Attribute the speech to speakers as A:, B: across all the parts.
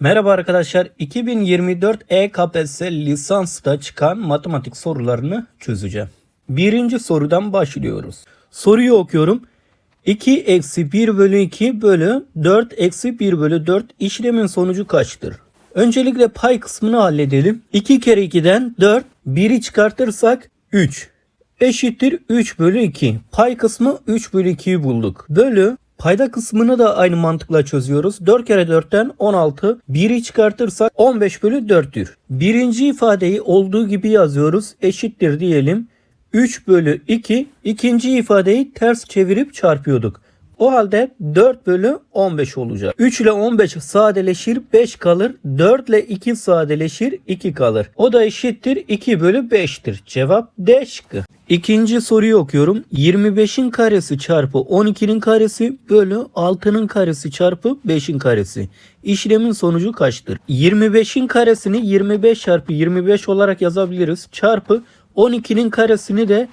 A: Merhaba arkadaşlar. 2024 EKPSS lisansta çıkan matematik sorularını çözeceğim. Birinci sorudan başlıyoruz. Soruyu okuyorum. 2 eksi 1 bölü 2 bölü 4 eksi 1 bölü 4 işlemin sonucu kaçtır? Öncelikle pay kısmını halledelim. 2 kere 2'den 4. 1'i çıkartırsak 3. Eşittir 3 bölü 2. Pay kısmı 3 bölü 2'yi bulduk. Bölü Payda kısmını da aynı mantıkla çözüyoruz. 4 kere 4'ten 16. 1'i çıkartırsak 15 bölü 4'tür. Birinci ifadeyi olduğu gibi yazıyoruz. Eşittir diyelim. 3 bölü 2. İkinci ifadeyi ters çevirip çarpıyorduk. O halde 4 bölü 15 olacak. 3 ile 15 sadeleşir 5 kalır. 4 ile 2 sadeleşir 2 kalır. O da eşittir 2 bölü 5'tir. Cevap D şıkkı. İkinci soruyu okuyorum. 25'in karesi çarpı 12'nin karesi bölü 6'nın karesi çarpı 5'in karesi. İşlemin sonucu kaçtır? 25'in karesini 25 çarpı 25 olarak yazabiliriz. Çarpı 12'nin karesini de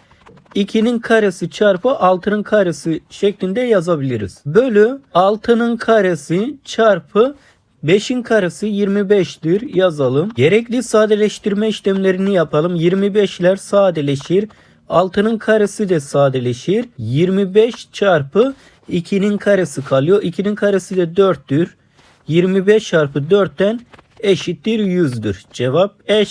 A: 2'nin karesi çarpı 6'nın karesi şeklinde yazabiliriz. Bölü 6'nın karesi çarpı 5'in karesi 25'tir yazalım. Gerekli sadeleştirme işlemlerini yapalım. 25'ler sadeleşir. 6'nın karesi de sadeleşir. 25 çarpı 2'nin karesi kalıyor. 2'nin karesi de 4'tür. 25 çarpı 4'ten eşittir 100'dür. Cevap E.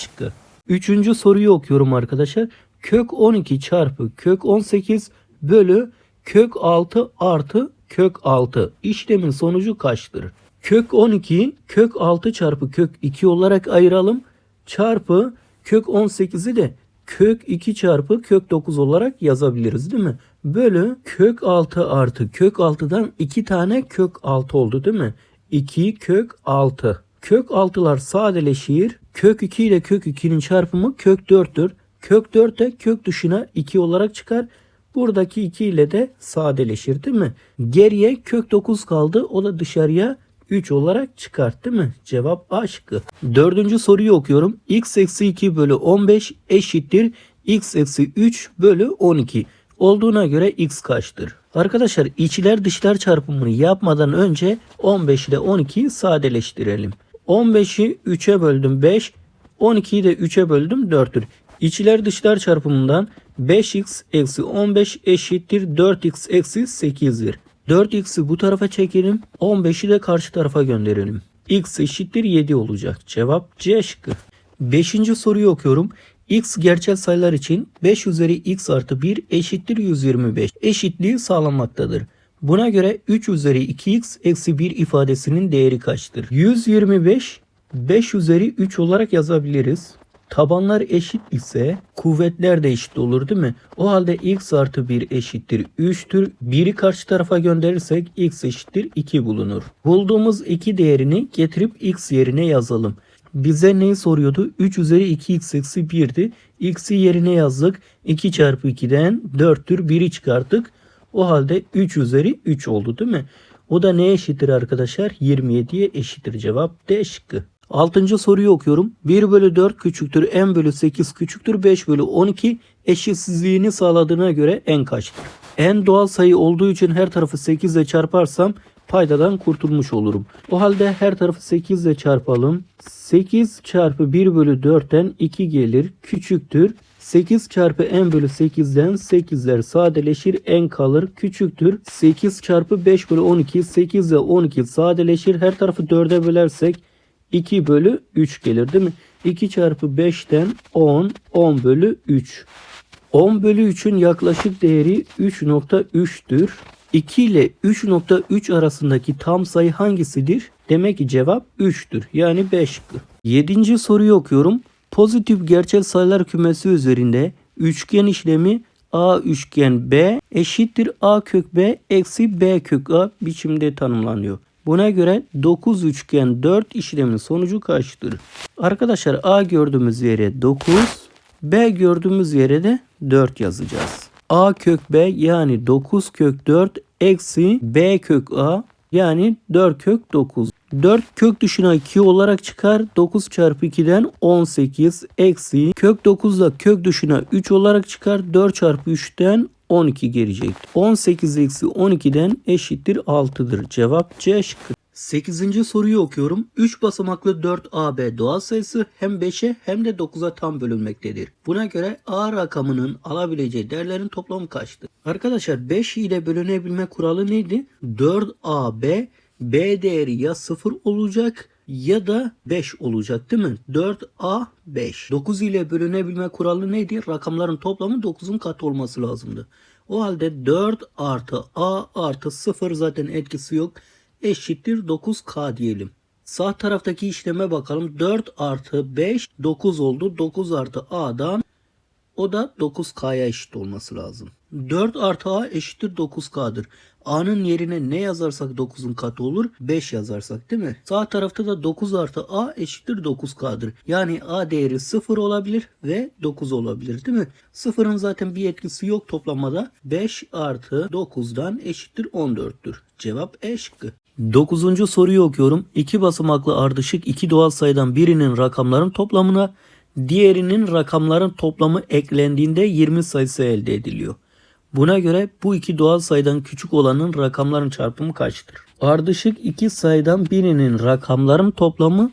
A: Üçüncü soruyu okuyorum arkadaşlar. Kök 12 çarpı kök 18 bölü kök 6 artı kök 6 işlemin sonucu kaçtır? Kök 12'yi kök 6 çarpı kök 2 olarak ayıralım. Çarpı kök 18'i de kök 2 çarpı kök 9 olarak yazabiliriz değil mi? Bölü kök 6 artı kök 6'dan 2 tane kök 6 oldu değil mi? 2 kök 6. Kök 6'lar sadeleşir. Kök 2 ile kök 2'nin çarpımı kök 4'tür. Kök 4 de kök dışına 2 olarak çıkar. Buradaki 2 ile de sadeleşir değil mi? Geriye kök 9 kaldı. O da dışarıya 3 olarak çıkart değil mi? Cevap A şıkkı. Dördüncü soruyu okuyorum. x eksi 2 bölü 15 eşittir x eksi 3 bölü 12 olduğuna göre x kaçtır? Arkadaşlar içler dışlar çarpımını yapmadan önce 15 ile 12'yi sadeleştirelim. 15'i 3'e böldüm 5, 12'yi de 3'e böldüm 4'tür. İçler dışlar çarpımından 5x eksi 15 eşittir 4x eksi 8'dir. 4x'i bu tarafa çekelim. 15'i de karşı tarafa gönderelim. x eşittir 7 olacak. Cevap C şıkkı. Beşinci soruyu okuyorum. x gerçel sayılar için 5 üzeri x artı 1 eşittir 125 eşitliği sağlanmaktadır. Buna göre 3 üzeri 2x eksi 1 ifadesinin değeri kaçtır? 125 5 üzeri 3 olarak yazabiliriz. Tabanlar eşit ise kuvvetler de eşit olur değil mi? O halde x artı 1 eşittir 3'tür. 1'i karşı tarafa gönderirsek x eşittir 2 bulunur. Bulduğumuz 2 değerini getirip x yerine yazalım. Bize neyi soruyordu? 3 üzeri 2x eksi 1'di. x'i yerine yazdık. 2 çarpı 2'den 4'tür. 1'i çıkarttık. O halde 3 üzeri 3 oldu değil mi? O da neye eşittir arkadaşlar? 27'ye eşittir cevap D şıkkı. Altıncı soruyu okuyorum. 1 bölü 4 küçüktür n bölü 8 küçüktür 5 bölü 12 eşitsizliğini sağladığına göre n kaçtır? n doğal sayı olduğu için her tarafı 8 ile çarparsam paydadan kurtulmuş olurum. O halde her tarafı 8 ile çarpalım. 8 çarpı 1 bölü 4'ten 2 gelir küçüktür. 8 çarpı n bölü 8'den 8'ler sadeleşir n kalır küçüktür. 8 çarpı 5 bölü 12 8 ile 12 sadeleşir. Her tarafı 4'e bölersek 2 bölü 3 gelir değil mi? 2 çarpı 5'ten 10 10 bölü 3. 10 bölü 3'ün yaklaşık değeri 3.3'tür. 2 ile 3.3 arasındaki tam sayı hangisidir? Demek ki cevap 3'tür. Yani 5 şıkkı. 7. soruyu okuyorum. Pozitif gerçel sayılar kümesi üzerinde üçgen işlemi A üçgen B eşittir A kök B eksi B kök A biçimde tanımlanıyor. Buna göre 9 üçgen 4 işlemin sonucu kaçtır? Arkadaşlar A gördüğümüz yere 9, B gördüğümüz yere de 4 yazacağız. A kök B yani 9 kök 4 eksi B kök A yani 4 kök 9. 4 kök dışına 2 olarak çıkar. 9 çarpı 2'den 18 eksi kök 9 da kök dışına 3 olarak çıkar. 4 çarpı 3'ten 12 gelecek. 18 eksi 12'den eşittir 6'dır. Cevap C şıkkı. 8. soruyu okuyorum. 3 basamaklı 4AB doğal sayısı hem 5'e hem de 9'a tam bölünmektedir. Buna göre A rakamının alabileceği değerlerin toplamı kaçtır? Arkadaşlar 5 ile bölünebilme kuralı neydi? 4AB B değeri ya 0 olacak ya da 5 olacak değil mi? 4A 5. 9 ile bölünebilme kuralı neydi? Rakamların toplamı 9'un katı olması lazımdı. O halde 4 artı A artı 0 zaten etkisi yok. Eşittir 9K diyelim. Sağ taraftaki işleme bakalım. 4 artı 5 9 oldu. 9 artı A'dan o da 9K'ya eşit olması lazım. 4 artı A eşittir 9K'dır. A'nın yerine ne yazarsak 9'un katı olur? 5 yazarsak değil mi? Sağ tarafta da 9 artı A eşittir 9K'dır. Yani A değeri 0 olabilir ve 9 olabilir değil mi? 0'ın zaten bir etkisi yok toplamada. 5 artı 9'dan eşittir 14'tür. Cevap E şıkkı. 9. soruyu okuyorum. İki basamaklı ardışık iki doğal sayıdan birinin rakamların toplamına diğerinin rakamların toplamı eklendiğinde 20 sayısı elde ediliyor. Buna göre bu iki doğal sayıdan küçük olanın rakamların çarpımı kaçtır? Ardışık iki sayıdan birinin rakamların toplamı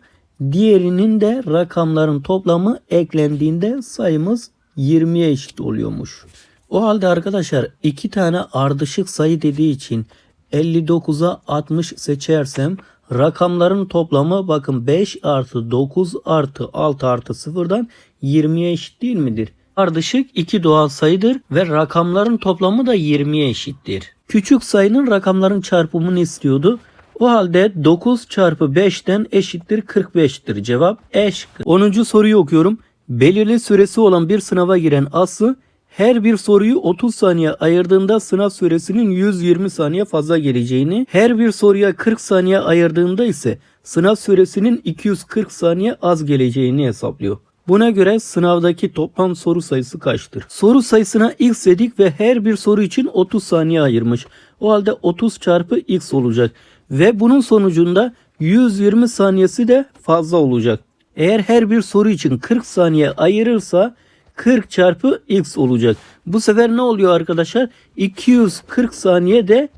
A: diğerinin de rakamların toplamı eklendiğinde sayımız 20'ye eşit oluyormuş. O halde arkadaşlar iki tane ardışık sayı dediği için 59'a 60 seçersem rakamların toplamı bakın 5 artı 9 artı 6 artı 0'dan 20'ye eşit değil midir? Ardışık iki doğal sayıdır ve rakamların toplamı da 20'ye eşittir. Küçük sayının rakamların çarpımını istiyordu. O halde 9 çarpı 5'ten eşittir 45'tir. Cevap E şıkkı. 10. soruyu okuyorum. Belirli süresi olan bir sınava giren Aslı her bir soruyu 30 saniye ayırdığında sınav süresinin 120 saniye fazla geleceğini, her bir soruya 40 saniye ayırdığında ise sınav süresinin 240 saniye az geleceğini hesaplıyor. Buna göre sınavdaki toplam soru sayısı kaçtır? Soru sayısına x dedik ve her bir soru için 30 saniye ayırmış. O halde 30 çarpı x olacak. Ve bunun sonucunda 120 saniyesi de fazla olacak. Eğer her bir soru için 40 saniye ayırırsa 40 çarpı x olacak. Bu sefer ne oluyor arkadaşlar? 240 saniye de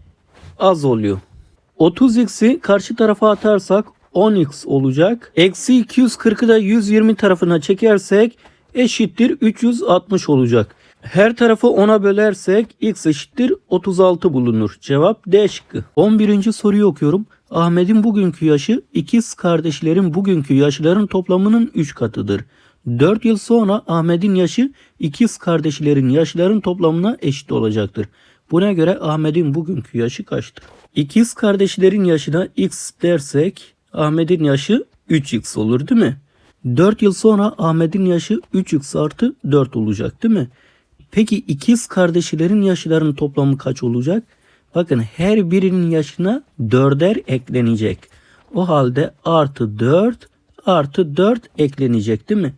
A: az oluyor. 30x'i karşı tarafa atarsak 10x olacak. Eksi 240'ı da 120 tarafına çekersek eşittir 360 olacak. Her tarafı 10'a bölersek x eşittir 36 bulunur. Cevap D şıkkı. 11. soruyu okuyorum. Ahmet'in bugünkü yaşı ikiz kardeşlerin bugünkü yaşların toplamının 3 katıdır. 4 yıl sonra Ahmet'in yaşı ikiz kardeşlerin yaşların toplamına eşit olacaktır. Buna göre Ahmet'in bugünkü yaşı kaçtır? İkiz kardeşlerin yaşına x dersek Ahmet'in yaşı 3x olur değil mi? 4 yıl sonra Ahmet'in yaşı 3x artı 4 olacak değil mi? Peki ikiz kardeşlerin yaşlarının toplamı kaç olacak? Bakın her birinin yaşına 4'er eklenecek. O halde artı 4 artı 4 eklenecek değil mi?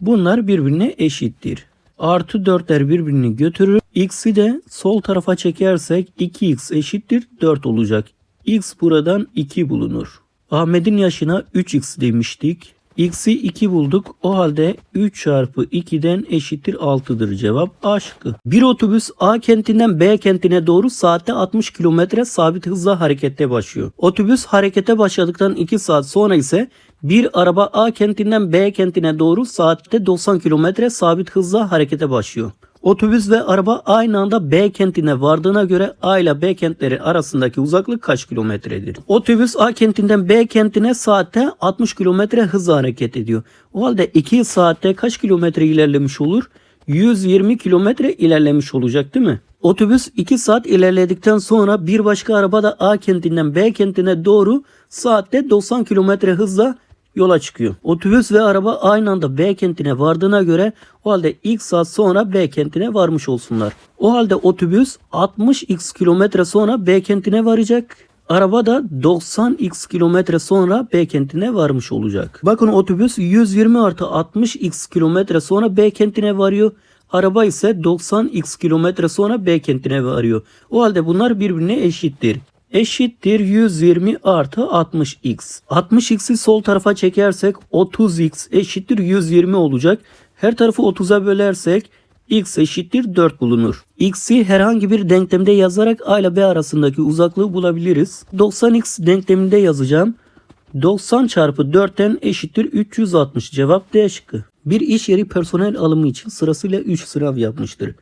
A: Bunlar birbirine eşittir. Artı 4'ler birbirini götürür. X'i de sol tarafa çekersek 2x eşittir 4 olacak. X buradan 2 bulunur. Ahmet'in yaşına 3x demiştik. X'i 2 bulduk. O halde 3 çarpı 2'den eşittir 6'dır cevap A şıkkı. Bir otobüs A kentinden B kentine doğru saatte 60 km sabit hızla harekette başlıyor. Otobüs harekete başladıktan 2 saat sonra ise bir araba A kentinden B kentine doğru saatte 90 km sabit hızla harekete başlıyor. Otobüs ve araba aynı anda B kentine vardığına göre A ile B kentleri arasındaki uzaklık kaç kilometredir? Otobüs A kentinden B kentine saatte 60 kilometre hızla hareket ediyor. O halde 2 saatte kaç kilometre ilerlemiş olur? 120 kilometre ilerlemiş olacak değil mi? Otobüs 2 saat ilerledikten sonra bir başka araba da A kentinden B kentine doğru saatte 90 kilometre hızla yola çıkıyor. Otobüs ve araba aynı anda B kentine vardığına göre o halde ilk saat sonra B kentine varmış olsunlar. O halde otobüs 60x kilometre sonra B kentine varacak. Araba da 90x kilometre sonra B kentine varmış olacak. Bakın otobüs 120 artı 60x kilometre sonra B kentine varıyor. Araba ise 90x kilometre sonra B kentine varıyor. O halde bunlar birbirine eşittir eşittir 120 artı 60x. 60x'i sol tarafa çekersek 30x eşittir 120 olacak. Her tarafı 30'a bölersek x eşittir 4 bulunur. x'i herhangi bir denklemde yazarak a ile b arasındaki uzaklığı bulabiliriz. 90x denkleminde yazacağım. 90 çarpı 4'ten eşittir 360 cevap D şıkkı. Bir iş yeri personel alımı için sırasıyla 3 sınav yapmıştır.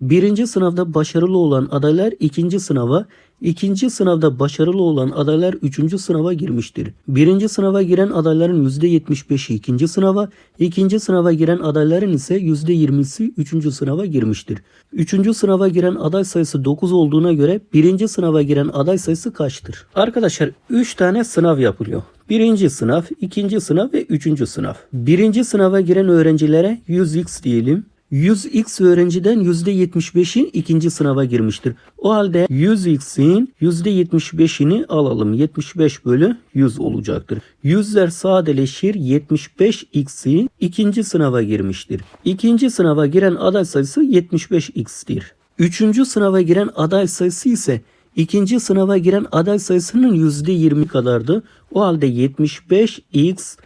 A: Birinci sınavda başarılı olan adaylar ikinci sınava, ikinci sınavda başarılı olan adaylar üçüncü sınava girmiştir. Birinci sınava giren adayların %75'i ikinci sınava, ikinci sınava giren adayların ise %20'si üçüncü sınava girmiştir. Üçüncü sınava giren aday sayısı 9 olduğuna göre birinci sınava giren aday sayısı kaçtır? Arkadaşlar 3 tane sınav yapılıyor. Birinci sınav, ikinci sınav ve üçüncü sınav. Birinci sınava giren öğrencilere 100x diyelim. 100x öğrenciden %75'i ikinci sınava girmiştir. O halde 100x'in %75'ini alalım. 75 bölü 100 olacaktır. Yüzler sadeleşir 75x'i ikinci sınava girmiştir. İkinci sınava giren aday sayısı 75x'tir. Üçüncü sınava giren aday sayısı ise ikinci sınava giren aday sayısının %20 kadardı. O halde 75x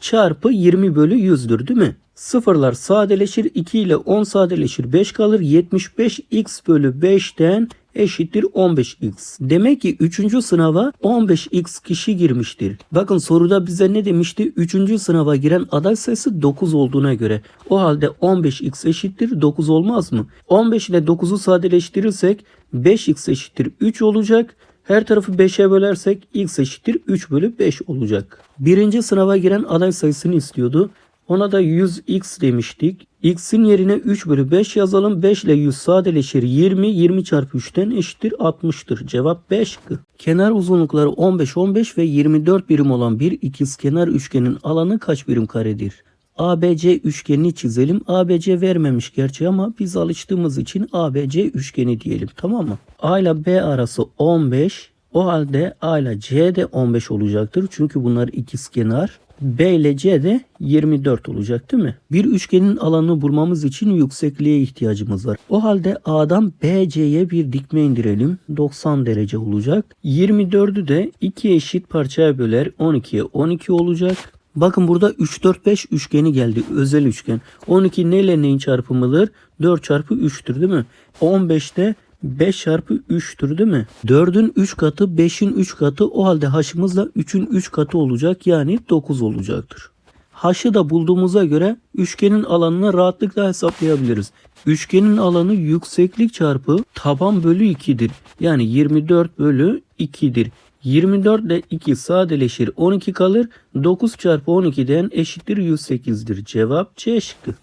A: çarpı 20 bölü 100'dür değil mi? Sıfırlar sadeleşir 2 ile 10 sadeleşir 5 kalır 75x bölü 5'ten eşittir 15x. Demek ki 3. sınava 15x kişi girmiştir. Bakın soruda bize ne demişti? 3. sınava giren aday sayısı 9 olduğuna göre. O halde 15x eşittir 9 olmaz mı? 15 ile 9'u sadeleştirirsek 5x eşittir 3 olacak. Her tarafı 5'e bölersek x eşittir 3 bölü 5 olacak. Birinci sınava giren aday sayısını istiyordu. Ona da 100x demiştik. x'in yerine 3 bölü 5 yazalım. 5 ile 100 sadeleşir 20. 20 çarpı 3'ten eşittir 60'tır. Cevap 5 şıkkı. Kenar uzunlukları 15, 15 ve 24 birim olan bir ikizkenar üçgenin alanı kaç birim karedir? ABC üçgenini çizelim. ABC vermemiş gerçi ama biz alıştığımız için ABC üçgeni diyelim. Tamam mı? A ile B arası 15. O halde A ile C de 15 olacaktır. Çünkü bunlar ikizkenar. B ile C de 24 olacak değil mi? Bir üçgenin alanını bulmamız için yüksekliğe ihtiyacımız var. O halde A'dan BC'ye bir dikme indirelim. 90 derece olacak. 24'ü de iki eşit parçaya böler. 12'ye 12 olacak. Bakın burada 3 4 5 üçgeni geldi. Özel üçgen. 12 neyle neyin çarpımıdır? 4 çarpı 3'tür değil mi? 15'te 5 çarpı 3'tür değil mi? 4'ün 3 katı 5'in 3 katı o halde h'ımız da 3'ün 3 katı olacak yani 9 olacaktır. H'ı da bulduğumuza göre üçgenin alanını rahatlıkla hesaplayabiliriz. Üçgenin alanı yükseklik çarpı taban bölü 2'dir. Yani 24 bölü 2'dir. 24 ile 2 sadeleşir 12 kalır. 9 çarpı 12'den eşittir 108'dir. Cevap C şıkkı.